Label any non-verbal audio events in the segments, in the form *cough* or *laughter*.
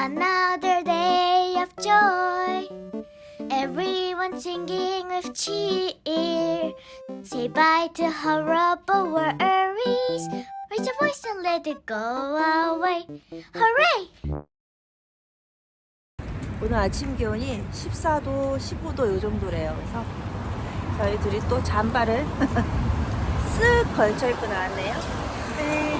Another day of joy. Everyone singing with cheer. Say bye to horrible worries. Raise your voice and let it go away. Hooray! 오늘 아침 기온이 14도, 15도 요 정도래요. 그래서 저희 둘이 또 잠바를 쓱 걸쳐 입고 나왔네요. 네.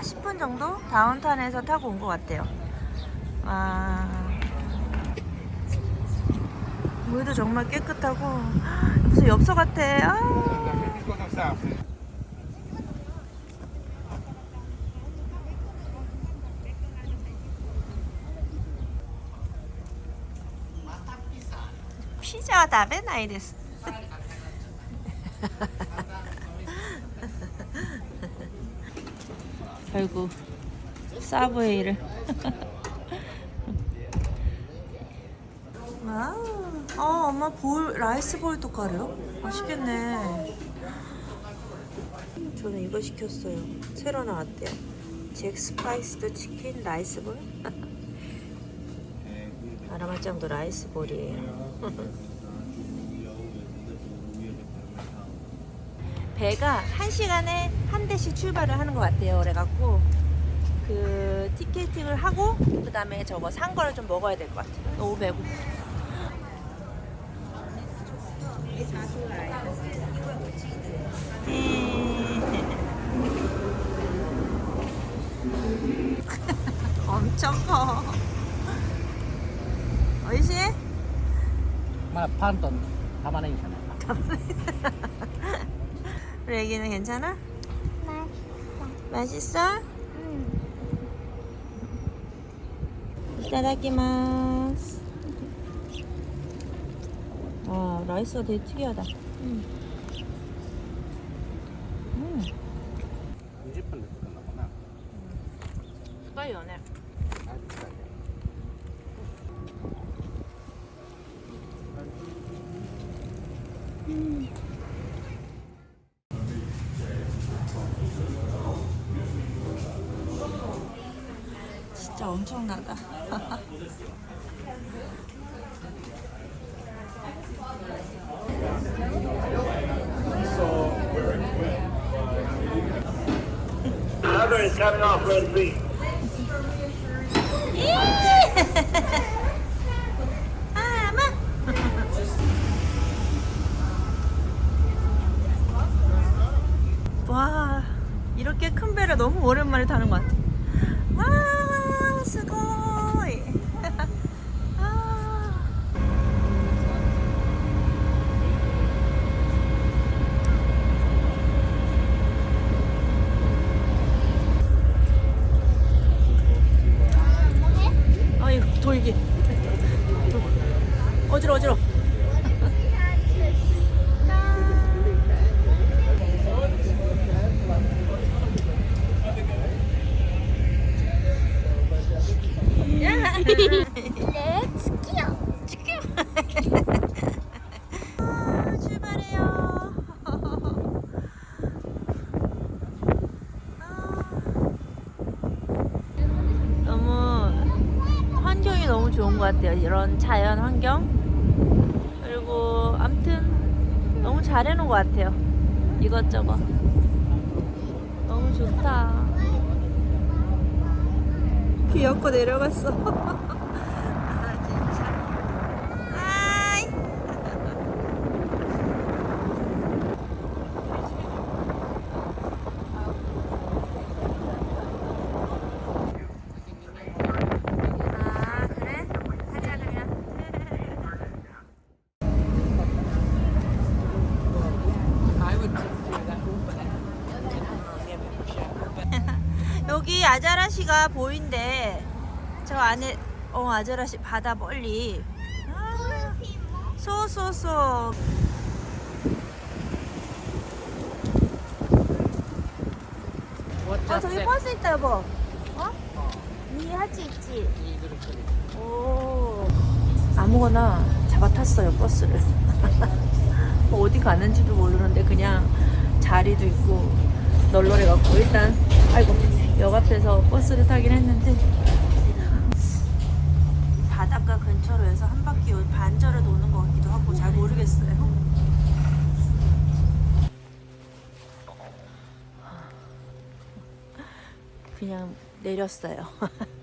한 40분 정도 다운타운에서 타고 온 것 같아요. 와. 물도 정말 깨끗하고 무슨 엽서 같아. 아. 피자 데스. *laughs* 결국 사브웨이를 와우. *laughs* 아, 엄마 볼 라이스 볼도 가려? 맛있겠네. 저는 이거 시켰어요. 새로 나왔대요. 잭 스파이스드 치킨 라이스 볼. *laughs* 아라마짱도 라이스 볼이에요. *laughs* 배가 1시간에 한 대씩 출발을 하는 것 같아요. 그래갖고 그 티켓팅을 하고 그 다음에 저거 산 거를 좀 먹어야 될 것 같아요. 너무 배고파. 음. *laughs* 엄청 커. 어이씨? 마 판돈 담아내기 전에. 담아내기 전에. 애기는 괜찮아? 맛있어? 이따다키마스. 와, 라이스가 되게 특이하다. 음. 진짜 엄청나다. *laughs* 아. *laughs* 와, 이렇게 큰 배를 너무 오랜만에 타는 것 같아. 와, 스고이. 아. 아이고, 돌기. 어지러 어지러. Let's go. 아, 출발해요. 아, 너무 환경이 너무 좋은 것 같아요. 이런 자연 환경. 그리고 암튼 너무 잘 해놓은 것 같아요. 이것저것. 너무 좋다. 귀엽고 내려갔어. *laughs* 아, 진짜. 아이. 아 그래? 가자 그러면 여기 보인대 저 안에 어 아자라시 바다 멀리 아, 소소소 아 저기 버스 있다 여보 어? 찬지 있지. 오. 아무거나 잡아탔어요 버스를. 뭐 *laughs* 어디 가는지도 모르는데 그냥 자리도 있고 널널해 갖고 일단 아이고 역 앞에서 버스를 타긴 했는데 바닷가 근처로 해서 한 바퀴 반절에 도는 것 같기도 하고 잘 모르겠어요. 그냥 내렸어요. *laughs*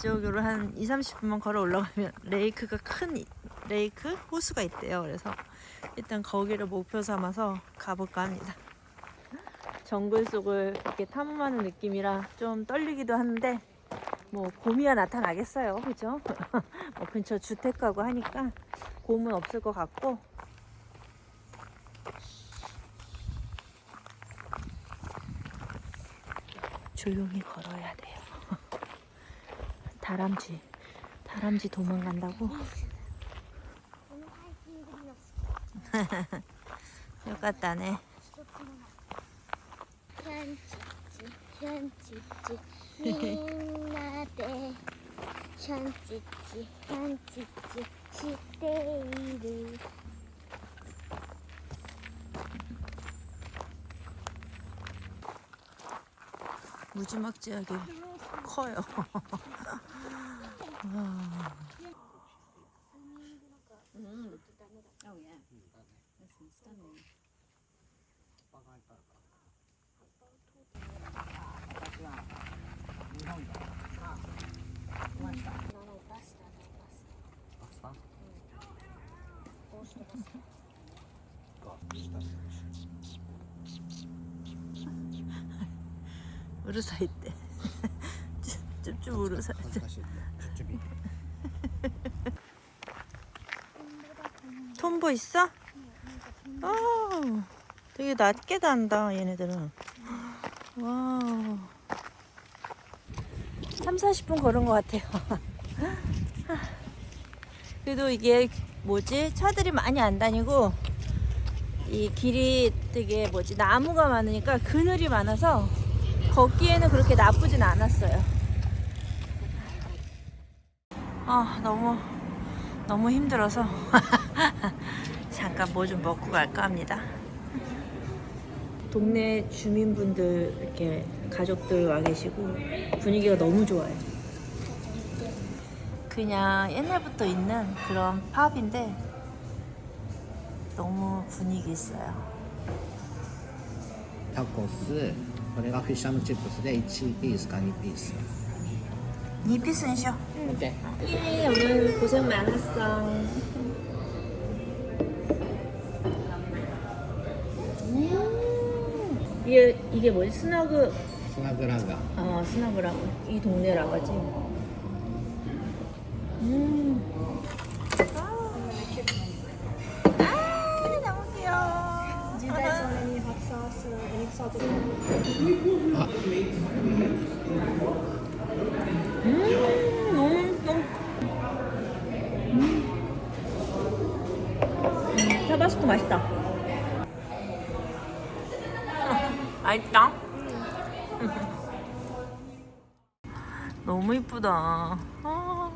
이쪽으로 한 2, 30분만 걸어 올라가면 *laughs* 레이크가 큰 이- 레이크 호수가 있대요. 그래서 일단 거기를 목표 삼아서 가볼까 합니다. 정글 속을 이렇게 탐험하는 느낌이라 좀 떨리기도 하는데 뭐 곰이야 나타나겠어요. 그죠? *laughs* 뭐 근처 주택가고 하니까 곰은 없을 것 같고 조용히 걸어야 돼요. 다람쥐, 다람쥐 도망간다고? 똑같다네. 무지막지하게 커요. 와. 우르사 있대. 쭈쭈 우르사. *laughs* 톰보 있어? 아, 되게 낮게 단다 얘네들은. 와. 3, 40분 걸은 것 같아요. *laughs* 그래도 이게 뭐지? 차들이 많이 안 다니고 이 길이 되게 뭐지? 나무가 많으니까 그늘이 많아서 걷기에는 그렇게 나쁘진 않았어요. 아, 너무 너무 힘들어서 *laughs* 잠깐 뭐 좀 먹고 갈까 합니다. 동네 주민분들 이렇게 가족들 와 계시고 분위기가 너무 좋아요. 그냥 옛날부터 있는 그런 팝인데 너무 분위기 있어요. タコスこれがフィッシュチップスで1ピースか2ピース 네 피스는 쉬어. 오케이. 예, 오늘 고생 많았어. 음 이게 이게 뭐지? 스너그 스나그란가. 아 어, 스너그라고 이 동네라가지. 음. hot sauce or any sauce. 음, 너무 너무. 음. 음, 타바스코 맛있다. 맛있다. *laughs* 너무 이쁘다. 아.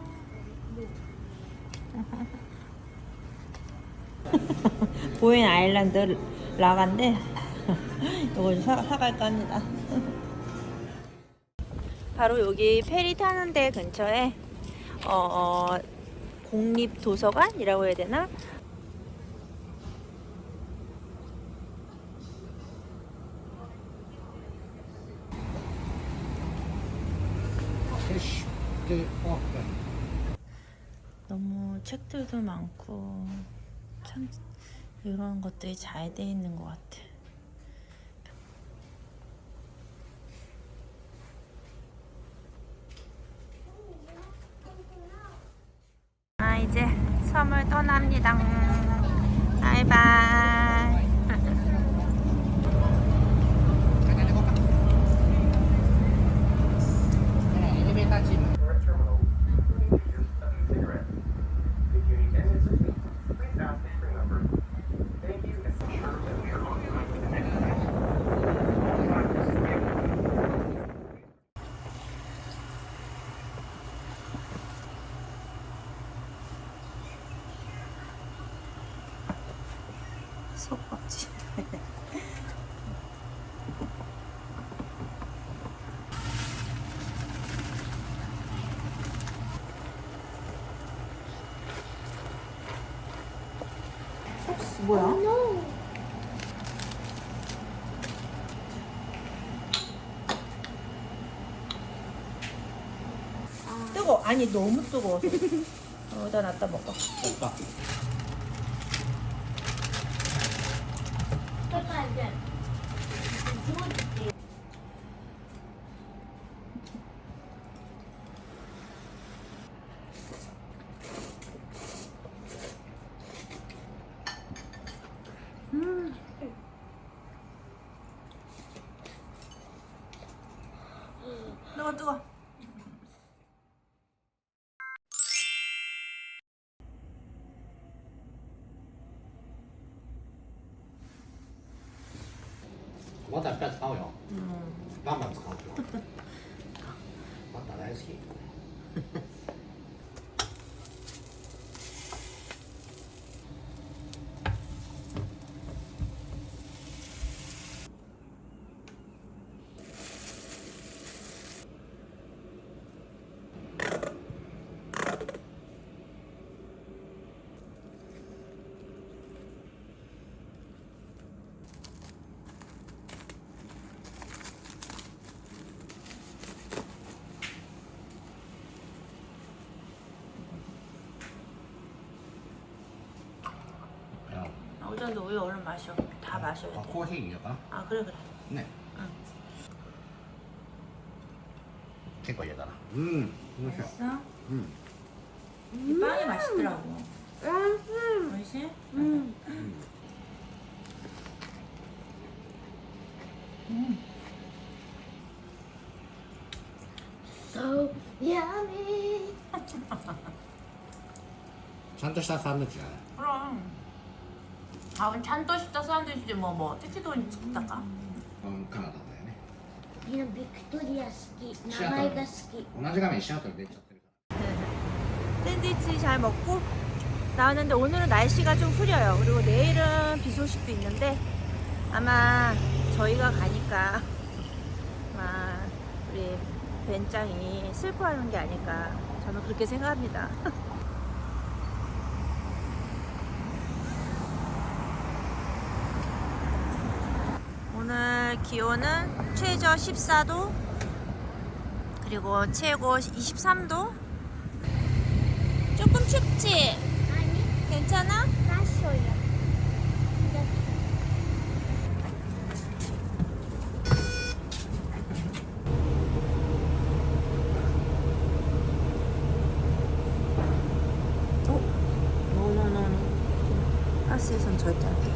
*laughs* 보인 아일랜드 라가인데 *laughs* 이거 사, 사갈까 합니다. 바로 여기 페리 타는 데 근처에 어, 어, 공립 도서관이라고 해야 되나? 드 오픈 너무 책들도 많고 참 이런 것들이 잘 돼 있는 것 같아. 아 이제 섬을 떠납니다. 바이바이. 네, 엘리베이터 집 terminal, including use of e-cigarettes. If you need any assistance, please ask the crew member. 속박지. 혹시 뭐야? 뜨거 아니 너무 뜨거워서 *laughs* 여기다 놨다 먹어. 됐다. 那么多。我在干啥？ 어쩐데 우유 얼른 마셔. 다 마셔야 아, 돼. 코시 이거가? 아 그래 그래. 네. 응. 結構入れたな。うん、面白い。 맛있어? うん。 이 빵이 맛있더라고. 맛있지? 응. So yummy. ちゃんとしたサンドイッチだね。 그럼. 아, 그럼 찬도 시다 샌드위치 뭐, 뭐, 티티돈作ったか? うん、カナダだよね。みんなビクトリア好き。名前が好き。同じ画面シアトル出ちゃってるか 샌드위치 잘 먹고 나왔는데 오늘은 날씨가 좀 흐려요. 그리고 내일은 비 소식도 있는데 아마 저희가 가니까 아마 우리 벤짱이 슬퍼하는 게 아닐까 저는 그렇게 생각합니다. *laughs* 기온은 최저 14도 그리고 최고 23도 조금 춥지? 아니, 괜찮아? 나쇼야. 노노노노 가스에선 절대 안 돼.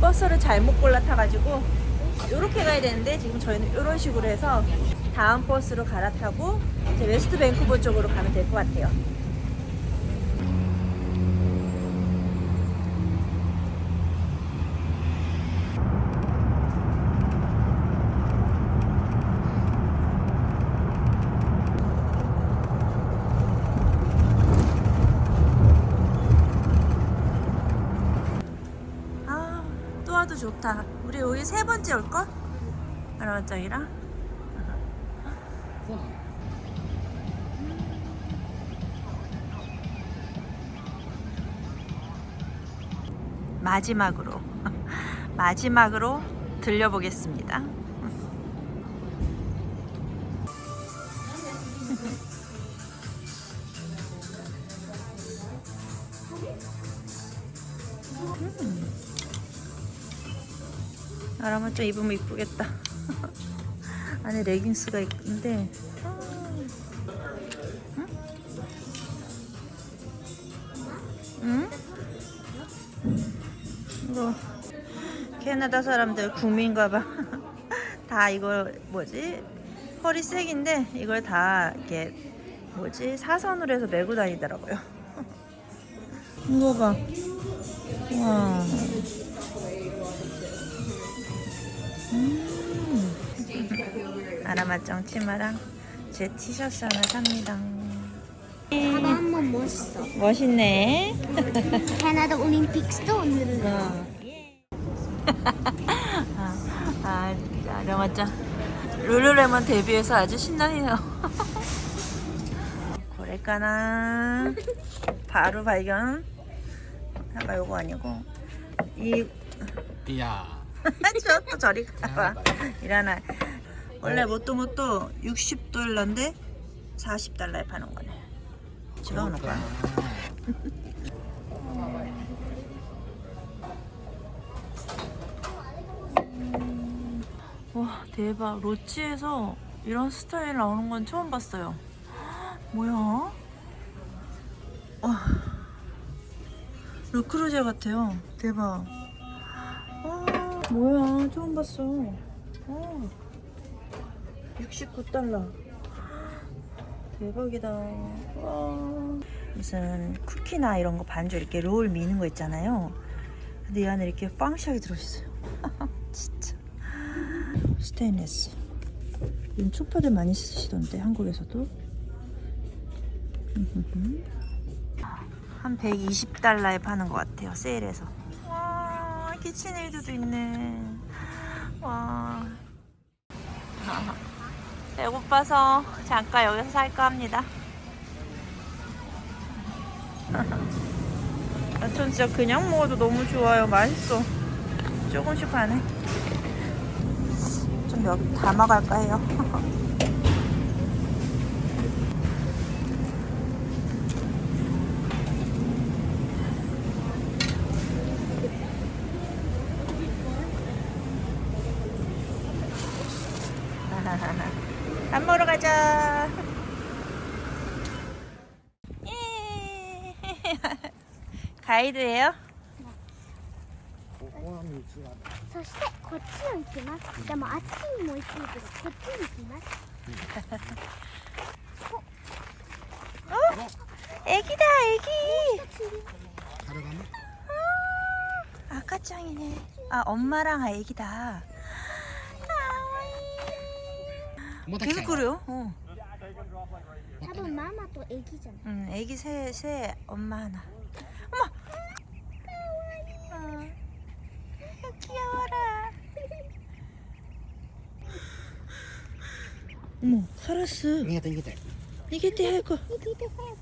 버스를 타가지고 이렇게 가야 되는데 지금 저희는 이런 식으로 해서 다음 버스로 갈아타고 이제 웨스트 밴쿠버 쪽으로 가면 될 것 같아요. 아, 또 와도 좋다. 우리 세 번째 올 거? 아라와짱이랑? 마지막으로 *laughs* 마지막으로 들려보겠습니다. 음. 아라마 좀 입으면 이쁘겠다. *laughs* 안에 레깅스가 있는데. 응? 이거 캐나다 사람들 국민가봐. *laughs* 다 이거 뭐지? 허리 색인데 이걸 다 이렇게 뭐지? 사선으로 해서 메고 다니더라고요. *laughs* 이거 봐. 와. 아라마짱 치마랑 제 티셔츠 하나 삽니다. 봐봐 한번 멋있어. 멋있네. *laughs* 캐나다 올림픽스도 오늘은. 어. *laughs* 아, 아, 령아짱. 룰루레몬 데뷔해서 아주 신나네요. *laughs* 고래까나 바로 발견. 아까 요거 아니고 이いや 저또 저리 가봐. 일어나. 원래 뭣도 뭣도 60달러인데 40달러에 파는 거네. 집어넣을까? *laughs* 와 대박. 로치에서 이런 스타일 나오는 건 처음 봤어요. *gasps* 뭐야? 와. 루크루제 같아요. 대박. 와 뭐야? 처음 봤어. 어. 69달러 대박이다 와. 무슨 쿠키나 이런 거 반죽 이렇게 롤 미는 거 있잖아요 근데 이 안에 이렇게 빵시하게 들어있어요 *laughs* 진짜 스테인레스. 요즘 초파들 많이 쓰시던데 한국에서도. 한 120달러에 파는 것 같아요 세일해서. 와 키친에이드도 있네. 와. 배고파서 잠깐 여기서 살까 합니다. 전 진짜 그냥 먹어도 너무 좋아요. 맛있어. 조금씩 파네. 좀 여기 담아갈까 해요. *laughs* 밥 먹으러 가자. 예. 가이드예요? そしてこっちを行きます。でもあっちにも行くけどこっちに行きます。 애기다 애기. タルガム 아, 아까짱이네. 아 엄마랑 애기다. 못하게 계속 그래요. 어. 엄마 또 애기잖아. 응, 애기 세, 세, 엄마 하나. 엄마! 아, 어. 귀여워. *laughs* 귀여워라. 어머, 살았어. 이게 돼, 이게 돼. 이게 돼, 할거. 이게 돼, 할거.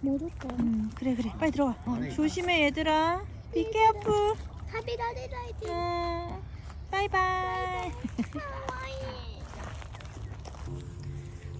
모를 거. 응, 그래, 그래. 빨리 들어가. 어, 네. 조심해, 얘들아. 비케어프. 하비라리라이디. 네, 응. 바이바이. 바이바이. *laughs*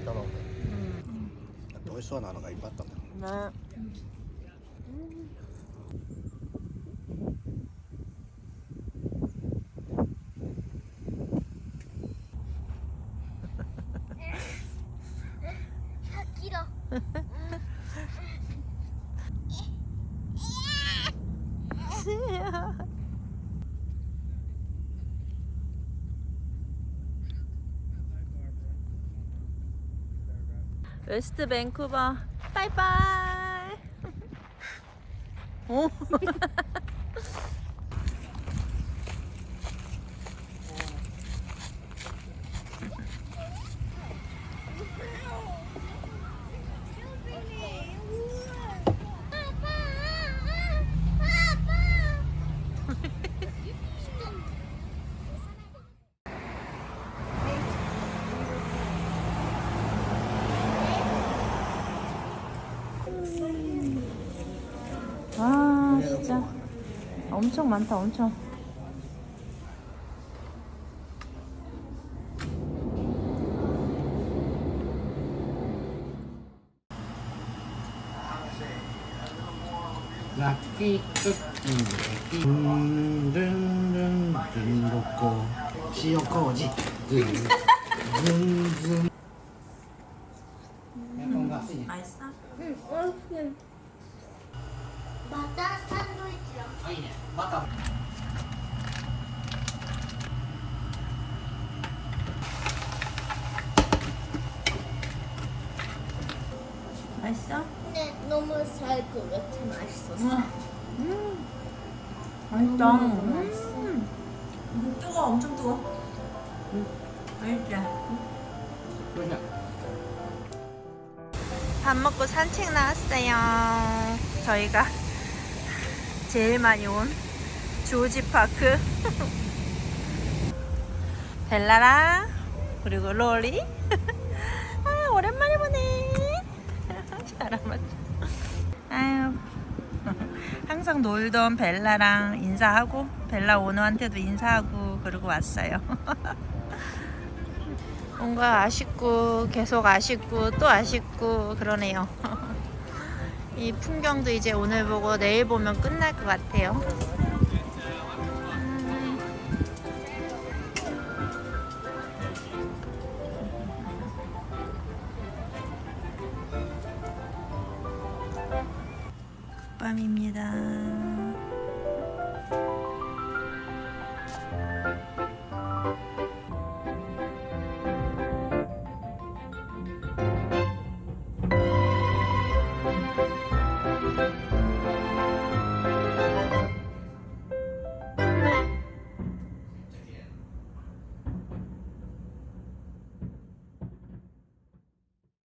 ミートローフだって美味しそうなのがいっぱいあったんだよ。 네. 웨스트 밴쿠버. 바이바이. 오 *laughs* *laughs* 엄청 많다 엄청. 락기 끝 든든든든 놓고. 시어커지 밥 먹고 산책 나왔어요. 저희가 제일 많이 온 조지 파크. *laughs* 벨라랑 그리고 로리. *laughs* 아 오랜만에 보네. *laughs* 사람 맞. 아유 항상 놀던 벨라랑 인사하고 벨라 오너한테도 인사하고 그러고 왔어요. 뭔가 아쉽고 계속 아쉽고 또 아쉽고 그러네요. *laughs* 이 풍경도 이제 오늘 보고 내일 보면 끝날 것 같아요. 음. 밤입니다.